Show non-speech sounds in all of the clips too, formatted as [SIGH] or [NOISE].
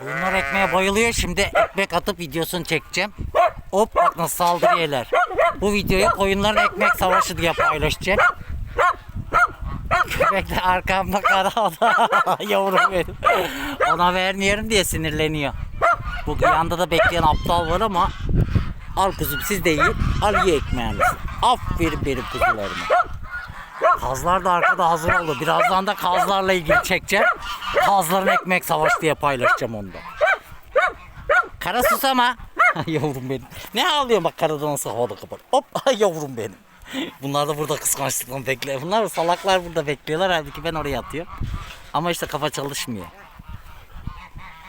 Bunlar ekmeğe bayılıyor. Şimdi ekmek atıp videosunu çekeceğim. Hop bak nasıl saldırıyorlar. Bu videoyu koyunların ekmek savaşı diye paylaşacağım. Köpek arkamda kara o da [LAUGHS] yavrum benim. Ona vermiyorum diye sinirleniyor. Bu yanda da bekleyen aptal var ama al kuzum siz de yiyin. Al ye ekmeğinizi. Aferin benim kuzularıma. Kazlar da arkada hazır oldu. Birazdan da kazlarla ilgili çekeceğim. Kazların ekmek savaşı diye paylaşacağım onu da. Kara susama. [LAUGHS] yavrum benim. Ne ağlıyorsun bak karada nasıl havada kapar. Hop [LAUGHS] yavrum benim. Bunlar da burada kıskançlıkla bekliyor. Bunlar salaklar burada bekliyorlar. Halbuki ben oraya atıyorum. Ama işte kafa çalışmıyor.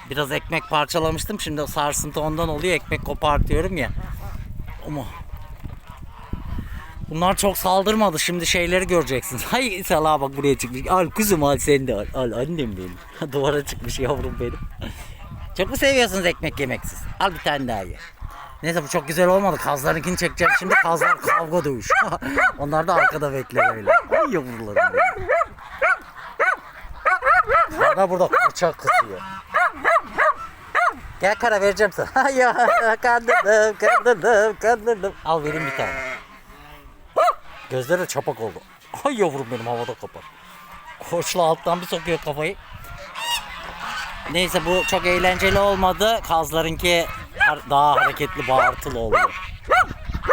Biraz ekmek parçalamıştım. Şimdi sarsıntı ondan oluyor. Ekmek kopartıyorum ya. Ama Bunlar çok saldırmadı. Şimdi şeyleri göreceksiniz. Hay salağa bak buraya çıkmış. Al kuzum al sen de al. Al annem benim. Duvara çıkmış yavrum benim. çok mu seviyorsunuz ekmek yemeksiz? Al bir tane daha ye. Neyse bu çok güzel olmadı. Kazlarınkini çekeceğim şimdi. Kazlar kavga dövüş. [LAUGHS] Onlar da arkada bekler öyle. Ay yavrularım. Bana burada bıçak kısıyor. Gel kara vereceğim sana. [LAUGHS] ya kandırdım, kandırdım, kandırdım. Al vereyim bir tane. Gözleri çapak oldu. Ay yavrum benim havada kapar. Koçla alttan bir sokuyor kafayı. Neyse bu çok eğlenceli olmadı. Kazlarınki daha hareketli bağırtılı oluyor.